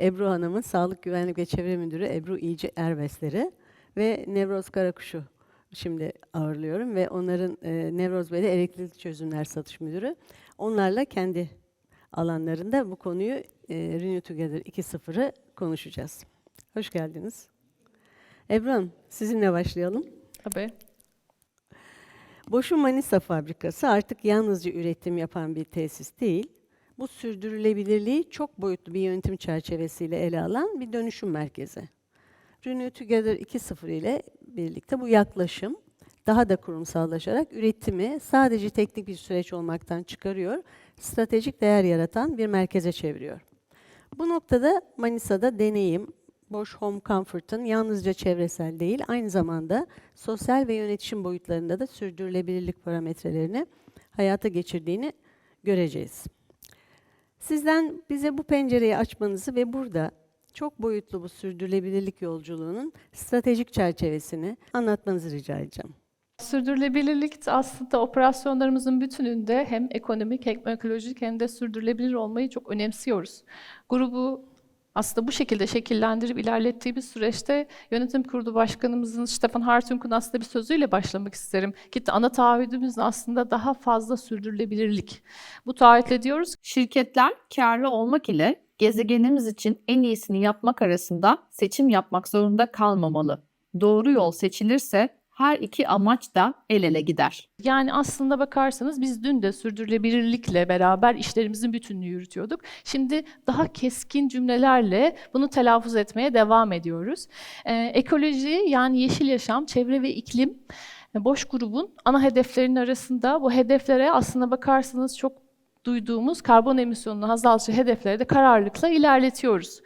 Ebru Hanım'ın Sağlık Güvenlik ve Çevre Müdürü Ebru İyici Erbesleri ve Nevroz Karakuş'u şimdi ağırlıyorum ve onların e, Nevroz Bey'de elektrikli çözümler satış müdürü. Onlarla kendi alanlarında bu konuyu e, Renew Together 2.0'ı konuşacağız. Hoş geldiniz. Ebru Hanım, sizinle başlayalım. Tabii. Boşu Manisa fabrikası artık yalnızca üretim yapan bir tesis değil, bu sürdürülebilirliği çok boyutlu bir yönetim çerçevesiyle ele alan bir dönüşüm merkezi. Renew Together 2.0 ile birlikte bu yaklaşım daha da kurumsallaşarak üretimi sadece teknik bir süreç olmaktan çıkarıyor, stratejik değer yaratan bir merkeze çeviriyor. Bu noktada Manisa'da deneyim, Bosch Home Comfort'ın yalnızca çevresel değil, aynı zamanda sosyal ve yönetişim boyutlarında da sürdürülebilirlik parametrelerini hayata geçirdiğini göreceğiz. Sizden bize bu pencereyi açmanızı ve burada çok boyutlu bu sürdürülebilirlik yolculuğunun stratejik çerçevesini anlatmanızı rica edeceğim. Sürdürülebilirlik aslında operasyonlarımızın bütününde hem ekonomik hem ekolojik hem de sürdürülebilir olmayı çok önemsiyoruz. Grubu aslında bu şekilde şekillendirip ilerlettiği bir süreçte yönetim kurulu başkanımızın Stefan Hartung'un aslında bir sözüyle başlamak isterim. Ki ana taahhüdümüz aslında daha fazla sürdürülebilirlik. Bu taahhütle diyoruz Şirketler karlı olmak ile gezegenimiz için en iyisini yapmak arasında seçim yapmak zorunda kalmamalı. Doğru yol seçilirse her iki amaç da el ele gider. Yani aslında bakarsanız biz dün de sürdürülebilirlikle beraber işlerimizin bütününü yürütüyorduk. Şimdi daha keskin cümlelerle bunu telaffuz etmeye devam ediyoruz. Ee, ekoloji yani yeşil yaşam, çevre ve iklim e, Boş grubun ana hedeflerinin arasında bu hedeflere aslında bakarsanız çok duyduğumuz karbon emisyonunu azaltıcı hedefleri de kararlılıkla ilerletiyoruz.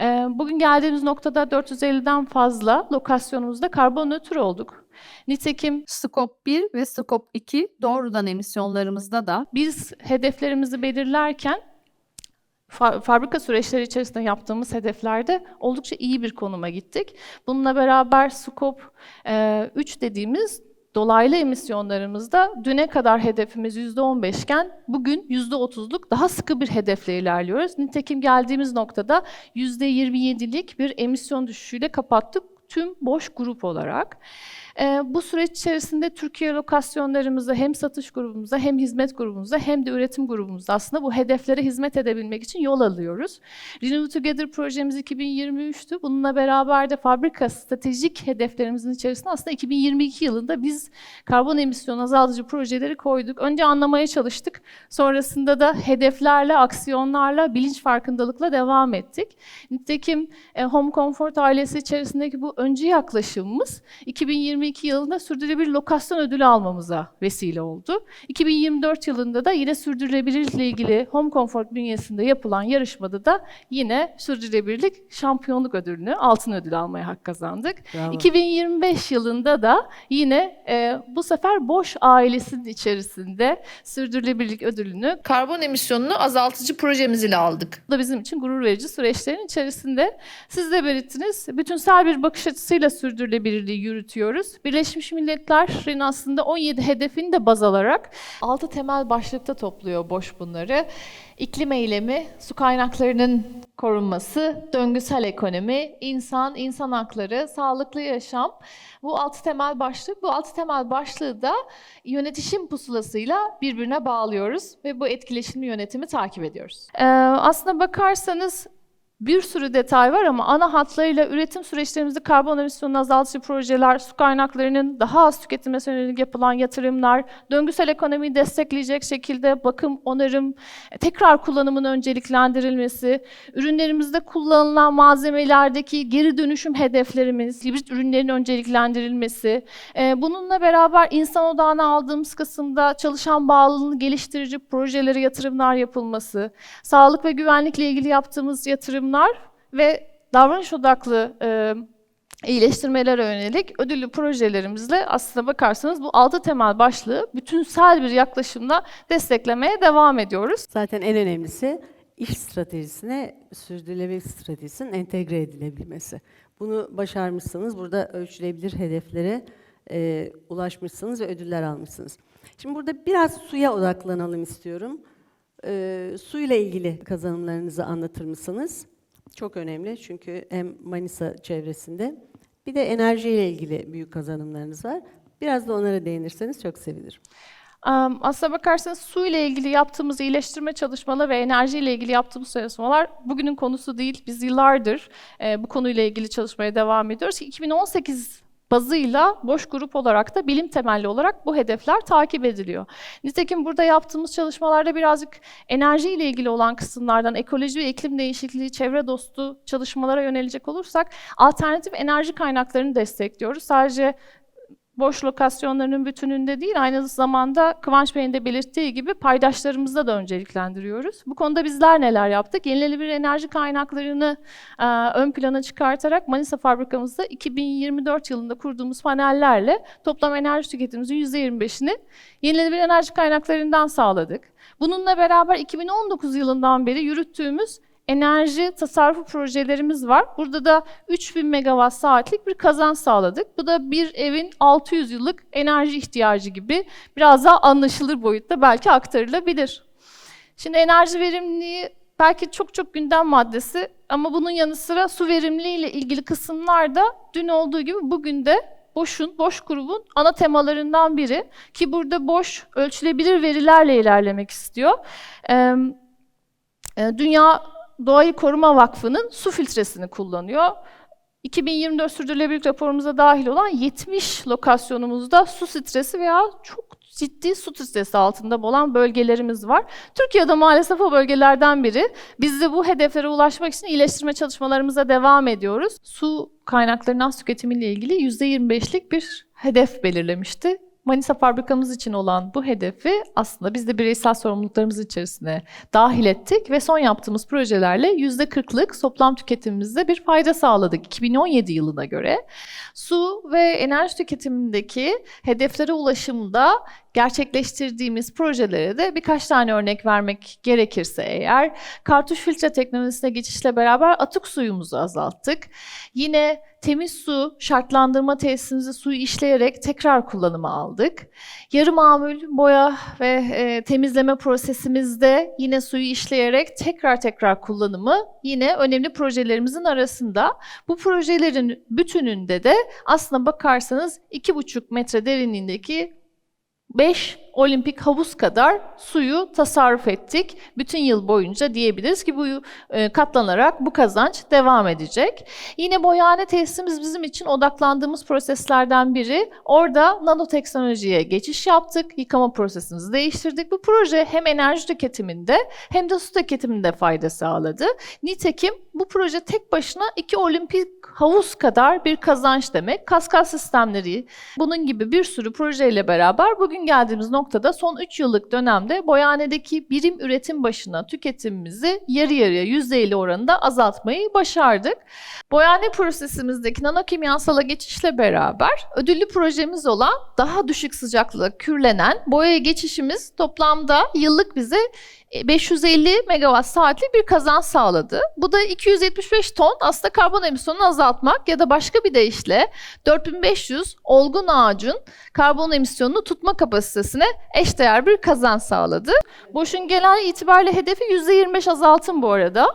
Ee, Bugün geldiğimiz noktada 450'den fazla lokasyonumuzda karbon nötr olduk. Nitekim Scope 1 ve Scope 2 doğrudan emisyonlarımızda da biz hedeflerimizi belirlerken fa- fabrika süreçleri içerisinde yaptığımız hedeflerde oldukça iyi bir konuma gittik. Bununla beraber Scope e, 3 dediğimiz dolaylı emisyonlarımızda düne kadar hedefimiz %15 iken bugün %30'luk daha sıkı bir hedefle ilerliyoruz. Nitekim geldiğimiz noktada %27'lik bir emisyon düşüşüyle kapattık tüm boş grup olarak. Ee, bu süreç içerisinde Türkiye lokasyonlarımızda hem satış grubumuzda hem hizmet grubumuzda hem de üretim grubumuzda aslında bu hedeflere hizmet edebilmek için yol alıyoruz. Renew Together projemiz 2023'tü. Bununla beraber de fabrika stratejik hedeflerimizin içerisinde aslında 2022 yılında biz karbon emisyonu azaltıcı projeleri koyduk. Önce anlamaya çalıştık. Sonrasında da hedeflerle, aksiyonlarla, bilinç farkındalıkla devam ettik. Nitekim e, Home Comfort ailesi içerisindeki bu öncü yaklaşımımız 2022 yılında sürdürülebilir lokasyon ödülü almamıza vesile oldu. 2024 yılında da yine sürdürülebilirlikle ilgili Home Comfort bünyesinde yapılan yarışmada da yine sürdürülebilirlik şampiyonluk ödülünü, altın ödül almaya hak kazandık. Bravo. 2025 yılında da yine e, bu sefer Boş ailesinin içerisinde sürdürülebilirlik ödülünü karbon emisyonunu azaltıcı projemiz ile aldık. bu da bizim için gurur verici süreçlerin içerisinde. Siz de belirttiniz, bütünsel bir bakış açısıyla sürdürülebilirliği yürütüyoruz. Birleşmiş Milletler'in aslında 17 hedefini de baz alarak 6 temel başlıkta topluyor boş bunları. İklim eylemi, su kaynaklarının korunması, döngüsel ekonomi, insan, insan hakları, sağlıklı yaşam. Bu altı temel başlık, bu altı temel başlığı da yönetişim pusulasıyla birbirine bağlıyoruz ve bu etkileşimli yönetimi takip ediyoruz. Ee, aslına bakarsanız bir sürü detay var ama ana hatlarıyla üretim süreçlerimizde karbon emisyonunu azaltıcı projeler, su kaynaklarının daha az tüketime yönelik yapılan yatırımlar, döngüsel ekonomiyi destekleyecek şekilde bakım, onarım, tekrar kullanımın önceliklendirilmesi, ürünlerimizde kullanılan malzemelerdeki geri dönüşüm hedeflerimiz, hibrit ürünlerin önceliklendirilmesi, e, bununla beraber insan odağına aldığımız kısımda çalışan bağlılığını geliştirici projelere yatırımlar yapılması, sağlık ve güvenlikle ilgili yaptığımız yatırımlar ve davranış odaklı e, iyileştirmelere yönelik ödüllü projelerimizle aslına bakarsanız bu altı temel başlığı bütünsel bir yaklaşımla desteklemeye devam ediyoruz. Zaten en önemlisi iş stratejisine sürdürülebilir stratejisinin entegre edilebilmesi. Bunu başarmışsınız. Burada ölçülebilir hedeflere e, ulaşmışsınız ve ödüller almışsınız. Şimdi burada biraz suya odaklanalım istiyorum. E, suyla ilgili kazanımlarınızı anlatır mısınız? Çok önemli çünkü hem Manisa çevresinde bir de enerjiyle ilgili büyük kazanımlarınız var. Biraz da onlara değinirseniz çok sevinirim. Aslına bakarsanız su ile ilgili yaptığımız iyileştirme çalışmaları ve enerji ile ilgili yaptığımız çalışmalar bugünün konusu değil. Biz yıllardır e, bu konuyla ilgili çalışmaya devam ediyoruz. 2018 bazıyla boş grup olarak da bilim temelli olarak bu hedefler takip ediliyor. Nitekim burada yaptığımız çalışmalarda birazcık enerji ile ilgili olan kısımlardan ekoloji ve iklim değişikliği, çevre dostu çalışmalara yönelecek olursak alternatif enerji kaynaklarını destekliyoruz. Sadece boş lokasyonlarının bütününde değil, aynı zamanda Kıvanç Bey'in de belirttiği gibi paydaşlarımızda da önceliklendiriyoruz. Bu konuda bizler neler yaptık? Yenilenebilir enerji kaynaklarını e, ön plana çıkartarak Manisa fabrikamızda 2024 yılında kurduğumuz panellerle toplam enerji tüketimimizin %25'ini yenilenebilir enerji kaynaklarından sağladık. Bununla beraber 2019 yılından beri yürüttüğümüz enerji tasarrufu projelerimiz var. Burada da 3000 megawatt saatlik bir kazan sağladık. Bu da bir evin 600 yıllık enerji ihtiyacı gibi biraz daha anlaşılır boyutta belki aktarılabilir. Şimdi enerji verimliliği belki çok çok gündem maddesi ama bunun yanı sıra su verimliliği ile ilgili kısımlar da dün olduğu gibi bugün de Boş'un, Boş grubun ana temalarından biri ki burada Boş ölçülebilir verilerle ilerlemek istiyor. Ee, Dünya Doğayı Koruma Vakfı'nın su filtresini kullanıyor. 2024 sürdürülebilirlik raporumuza dahil olan 70 lokasyonumuzda su stresi veya çok ciddi su stresi altında olan bölgelerimiz var. Türkiye'de maalesef o bölgelerden biri. Biz de bu hedeflere ulaşmak için iyileştirme çalışmalarımıza devam ediyoruz. Su kaynaklarının az tüketimiyle ilgili %25'lik bir hedef belirlemişti. Manisa fabrikamız için olan bu hedefi aslında biz de bireysel sorumluluklarımız içerisine dahil ettik ve son yaptığımız projelerle %40'lık toplam tüketimimizde bir fayda sağladık 2017 yılına göre. Su ve enerji tüketimindeki hedeflere ulaşımda gerçekleştirdiğimiz projelere de birkaç tane örnek vermek gerekirse eğer kartuş filtre teknolojisine geçişle beraber atık suyumuzu azalttık. Yine temiz su şartlandırma tesisimizi suyu işleyerek tekrar kullanıma aldık. Yarı mamul boya ve e, temizleme prosesimizde yine suyu işleyerek tekrar tekrar kullanımı yine önemli projelerimizin arasında. Bu projelerin bütününde de aslına bakarsanız 2,5 metre derinliğindeki 5 olimpik havuz kadar suyu tasarruf ettik. Bütün yıl boyunca diyebiliriz ki bu e, katlanarak bu kazanç devam edecek. Yine boyahane tesisimiz bizim için odaklandığımız proseslerden biri. Orada nanoteknolojiye geçiş yaptık. Yıkama prosesimizi değiştirdik. Bu proje hem enerji tüketiminde hem de su tüketiminde fayda sağladı. Nitekim bu proje tek başına iki olimpik havuz kadar bir kazanç demek. Kaskad sistemleri, bunun gibi bir sürü projeyle beraber bugün geldiğimiz noktada son 3 yıllık dönemde boyanedeki birim üretim başına tüketimimizi yarı yarıya %50 oranında azaltmayı başardık. Boyane prosesimizdeki nanokimyasala geçişle beraber ödüllü projemiz olan daha düşük sıcaklıkla kürlenen boyaya geçişimiz toplamda yıllık bize 550 megawatt saatlik bir kazan sağladı. Bu da 275 ton aslında karbon emisyonunu azaltmak ya da başka bir deyişle 4500 olgun ağacın karbon emisyonunu tutma kapasitesine eşdeğer bir kazan sağladı. Boş'un genel itibariyle hedefi %25 azaltım bu arada.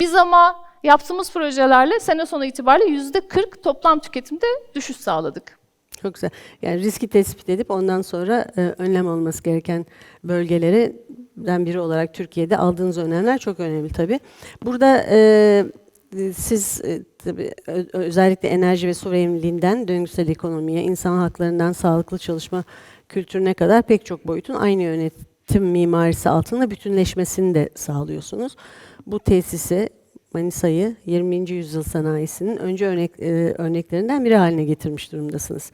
Biz ama yaptığımız projelerle sene sonu itibariyle %40 toplam tüketimde düşüş sağladık. Çok güzel. Yani riski tespit edip ondan sonra e, önlem alması gereken bölgelerden biri olarak Türkiye'de aldığınız önlemler çok önemli tabii. Burada e, siz e, tabii özellikle enerji ve su verimliliğinden döngüsel ekonomiye, insan haklarından sağlıklı çalışma kültürüne kadar pek çok boyutun aynı yönetim mimarisi altında bütünleşmesini de sağlıyorsunuz. Bu tesisi Manisa'yı 20. yüzyıl sanayisinin önce örnek, e, örneklerinden biri haline getirmiş durumdasınız.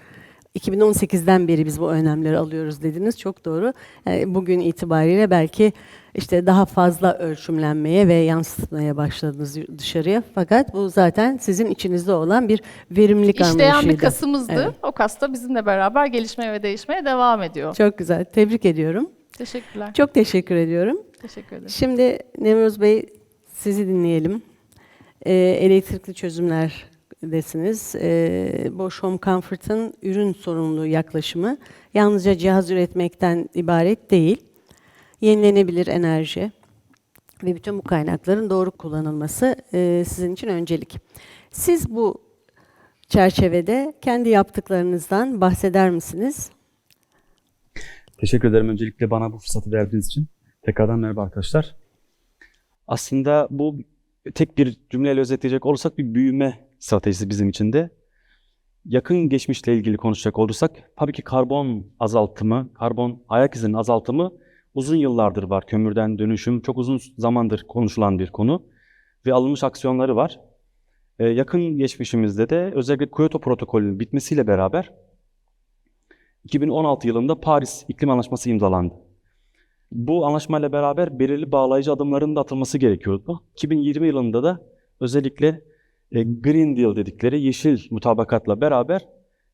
2018'den beri biz bu önlemleri alıyoruz dediniz. Çok doğru. Yani bugün itibariyle belki işte daha fazla ölçümlenmeye ve yansıtmaya başladınız dışarıya. Fakat bu zaten sizin içinizde olan bir verimlilik İşleyen anlayışıydı. bir kasımızdı. Evet. O kas da bizimle beraber gelişmeye ve değişmeye devam ediyor. Çok güzel. Tebrik ediyorum. Teşekkürler. Çok teşekkür ediyorum. Teşekkür ederim. Şimdi Nemruz Bey sizi dinleyelim. Ee, elektrikli çözümlerdesiniz. Ee, Bosch Home Comfort'ın ürün sorumluluğu yaklaşımı yalnızca cihaz üretmekten ibaret değil. Yenilenebilir enerji, ve bütün bu kaynakların doğru kullanılması e, sizin için öncelik. Siz bu çerçevede kendi yaptıklarınızdan bahseder misiniz? Teşekkür ederim öncelikle bana bu fırsatı verdiğiniz için. Tekrardan merhaba arkadaşlar. Aslında bu tek bir cümleyle özetleyecek olursak bir büyüme stratejisi bizim için de. Yakın geçmişle ilgili konuşacak olursak tabii ki karbon azaltımı, karbon ayak izinin azaltımı uzun yıllardır var. Kömürden dönüşüm çok uzun zamandır konuşulan bir konu ve alınmış aksiyonları var. Ee, yakın geçmişimizde de özellikle Kyoto protokolünün bitmesiyle beraber 2016 yılında Paris İklim Anlaşması imzalandı. Bu anlaşmayla beraber belirli bağlayıcı adımların da atılması gerekiyordu. 2020 yılında da özellikle e, Green Deal dedikleri yeşil mutabakatla beraber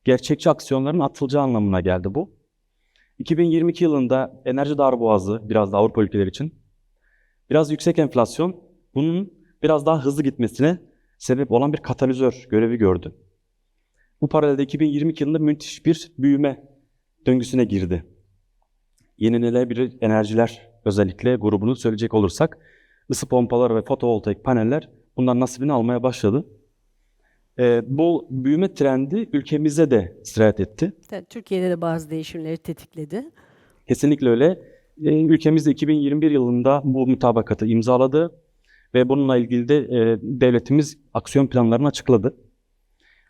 gerçekçi aksiyonların atılacağı anlamına geldi bu. 2022 yılında enerji darboğazı biraz da Avrupa ülkeleri için biraz yüksek enflasyon bunun biraz daha hızlı gitmesine sebep olan bir katalizör görevi gördü. Bu paralelde 2022 yılında müthiş bir büyüme döngüsüne girdi. Yenilenebilir enerjiler özellikle grubunu söyleyecek olursak ısı pompaları ve fotovoltaik paneller bundan nasibini almaya başladı. Ee, bu büyüme trendi ülkemize de sirayet etti. Türkiye'de de bazı değişimleri tetikledi. Kesinlikle öyle. Ee, ülkemiz de 2021 yılında bu mutabakatı imzaladı ve bununla ilgili de e, devletimiz aksiyon planlarını açıkladı.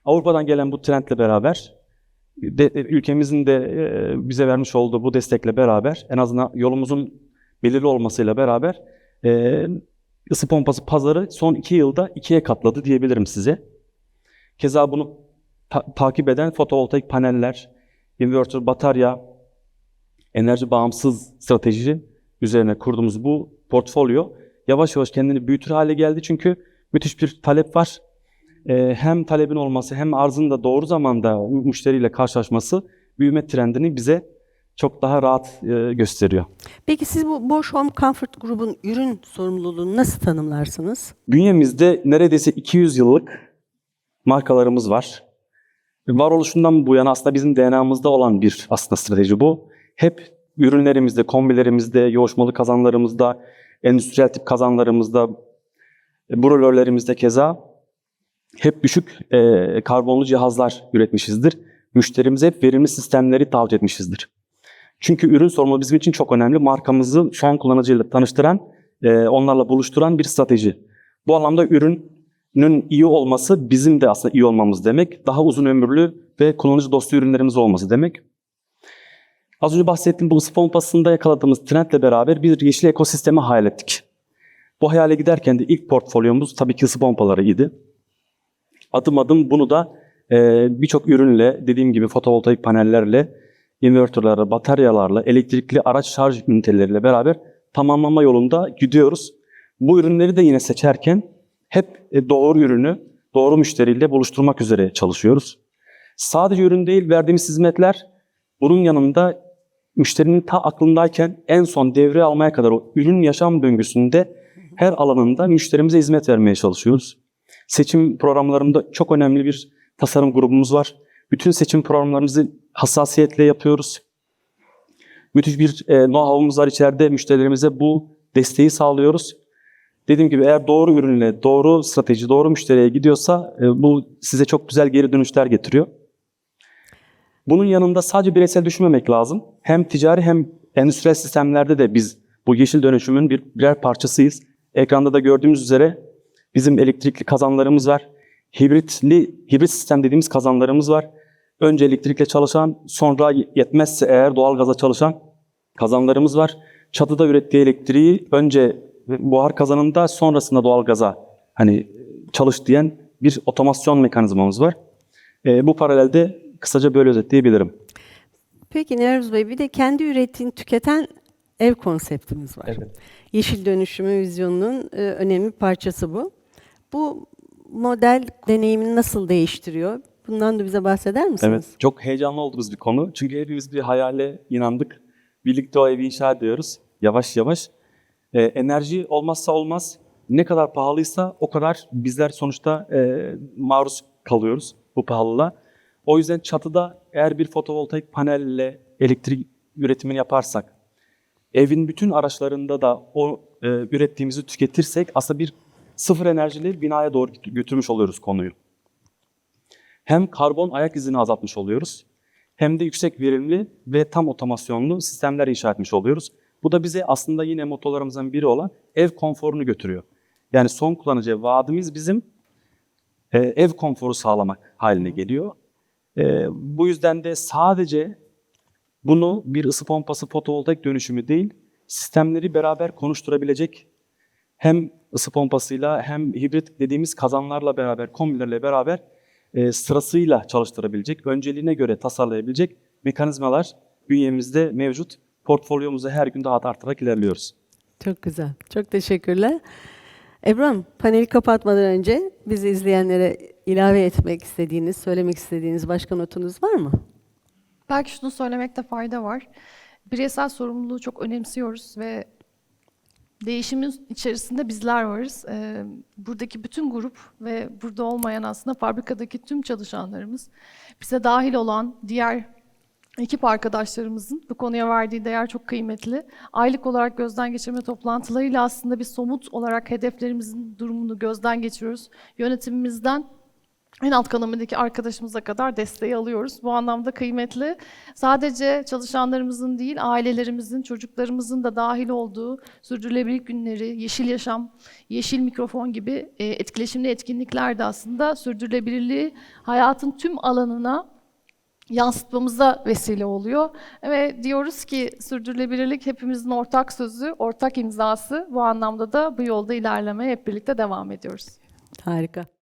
Avrupa'dan gelen bu trendle beraber de, ülkemizin de e, bize vermiş olduğu bu destekle beraber en azından yolumuzun belirli olmasıyla beraber e, ısı pompası pazarı son iki yılda ikiye katladı diyebilirim size. Keza bunu ta- takip eden fotovoltaik paneller, inverter, batarya, enerji bağımsız strateji üzerine kurduğumuz bu portfolyo yavaş yavaş kendini büyütür hale geldi. Çünkü müthiş bir talep var. Ee, hem talebin olması hem arzın da doğru zamanda müşteriyle karşılaşması büyüme trendini bize çok daha rahat e, gösteriyor. Peki siz bu Bosch Home Comfort grubun ürün sorumluluğunu nasıl tanımlarsınız? Bünyemizde neredeyse 200 yıllık markalarımız var. Varoluşundan bu yana aslında bizim DNA'mızda olan bir aslında strateji bu. Hep ürünlerimizde, kombilerimizde, yoğuşmalı kazanlarımızda, endüstriyel tip kazanlarımızda, e, brolörlerimizde keza hep düşük e, karbonlu cihazlar üretmişizdir. Müşterimize hep verimli sistemleri taahhüt etmişizdir. Çünkü ürün sorumluluğu bizim için çok önemli. Markamızı şu an kullanıcıyla tanıştıran, e, onlarla buluşturan bir strateji. Bu anlamda ürünün iyi olması bizim de aslında iyi olmamız demek. Daha uzun ömürlü ve kullanıcı dostu ürünlerimiz olması demek. Az önce bahsettiğim bu ısı pompasında yakaladığımız trendle beraber bir yeşil ekosistemi hayal ettik. Bu hayale giderken de ilk portfolyomuz tabii ki ısı pompalarıydı. Adım adım bunu da e, birçok ürünle, dediğim gibi fotovoltaik panellerle, inverterlerle, bataryalarla, elektrikli araç şarj üniteleriyle beraber tamamlama yolunda gidiyoruz. Bu ürünleri de yine seçerken hep e, doğru ürünü doğru müşteriyle buluşturmak üzere çalışıyoruz. Sadece ürün değil, verdiğimiz hizmetler bunun yanında müşterinin ta aklındayken en son devre almaya kadar o ürün yaşam döngüsünde her alanında müşterimize hizmet vermeye çalışıyoruz. Seçim programlarında çok önemli bir tasarım grubumuz var. Bütün seçim programlarımızı hassasiyetle yapıyoruz. Müthiş bir e, know-how'umuz var içeride. Müşterilerimize bu desteği sağlıyoruz. Dediğim gibi eğer doğru ürünle, doğru strateji, doğru müşteriye gidiyorsa e, bu size çok güzel geri dönüşler getiriyor. Bunun yanında sadece bireysel düşünmemek lazım. Hem ticari hem endüstriyel sistemlerde de biz bu yeşil dönüşümün bir birer parçasıyız. Ekranda da gördüğümüz üzere bizim elektrikli kazanlarımız var. Hibritli, hibrit sistem dediğimiz kazanlarımız var. Önce elektrikle çalışan, sonra yetmezse eğer doğalgaza çalışan kazanlarımız var. Çatıda ürettiği elektriği önce buhar kazanında sonrasında doğalgaza hani çalış diyen bir otomasyon mekanizmamız var. E, bu paralelde kısaca böyle özetleyebilirim. Peki Nevruz Bey bir de kendi ürettiğini tüketen ev konseptimiz var. Yeşil dönüşümü vizyonunun e, önemli parçası bu. Bu model deneyimini nasıl değiştiriyor? Bundan da bize bahseder misiniz? Evet, çok heyecanlı olduğumuz bir konu. Çünkü hepimiz bir hayale inandık. Birlikte o evi inşa ediyoruz. Yavaş yavaş. Ee, enerji olmazsa olmaz. Ne kadar pahalıysa o kadar bizler sonuçta e, maruz kalıyoruz bu pahalılığa. O yüzden çatıda eğer bir fotovoltaik panelle elektrik üretimini yaparsak, evin bütün araçlarında da o e, ürettiğimizi tüketirsek aslında bir sıfır enerjili binaya doğru götürmüş oluyoruz konuyu. Hem karbon ayak izini azaltmış oluyoruz hem de yüksek verimli ve tam otomasyonlu sistemler inşa etmiş oluyoruz. Bu da bize aslında yine motolarımızdan biri olan ev konforunu götürüyor. Yani son kullanıcıya vaadimiz bizim e, ev konforu sağlamak haline geliyor. E, bu yüzden de sadece bunu bir ısı pompası fotovoltaik dönüşümü değil, sistemleri beraber konuşturabilecek hem ısı pompasıyla hem hibrit dediğimiz kazanlarla beraber, kombilerle beraber e, sırasıyla çalıştırabilecek, önceliğine göre tasarlayabilecek mekanizmalar bünyemizde mevcut. Portfolyomuzu her gün daha da artarak ilerliyoruz. Çok güzel. Çok teşekkürler. Ebram, paneli kapatmadan önce bizi izleyenlere ilave etmek istediğiniz, söylemek istediğiniz başka notunuz var mı? Belki şunu söylemekte fayda var. Bireysel sorumluluğu çok önemsiyoruz ve değişimin içerisinde bizler varız. Ee, buradaki bütün grup ve burada olmayan aslında fabrikadaki tüm çalışanlarımız, bize dahil olan diğer ekip arkadaşlarımızın bu konuya verdiği değer çok kıymetli. Aylık olarak gözden geçirme toplantılarıyla aslında bir somut olarak hedeflerimizin durumunu gözden geçiriyoruz. Yönetimimizden en alt kademedeki arkadaşımıza kadar desteği alıyoruz. Bu anlamda kıymetli. Sadece çalışanlarımızın değil, ailelerimizin, çocuklarımızın da dahil olduğu sürdürülebilirlik günleri, yeşil yaşam, yeşil mikrofon gibi e, etkileşimli etkinlikler de aslında sürdürülebilirliği hayatın tüm alanına yansıtmamıza vesile oluyor. Ve diyoruz ki sürdürülebilirlik hepimizin ortak sözü, ortak imzası. Bu anlamda da bu yolda ilerlemeye hep birlikte devam ediyoruz. Harika.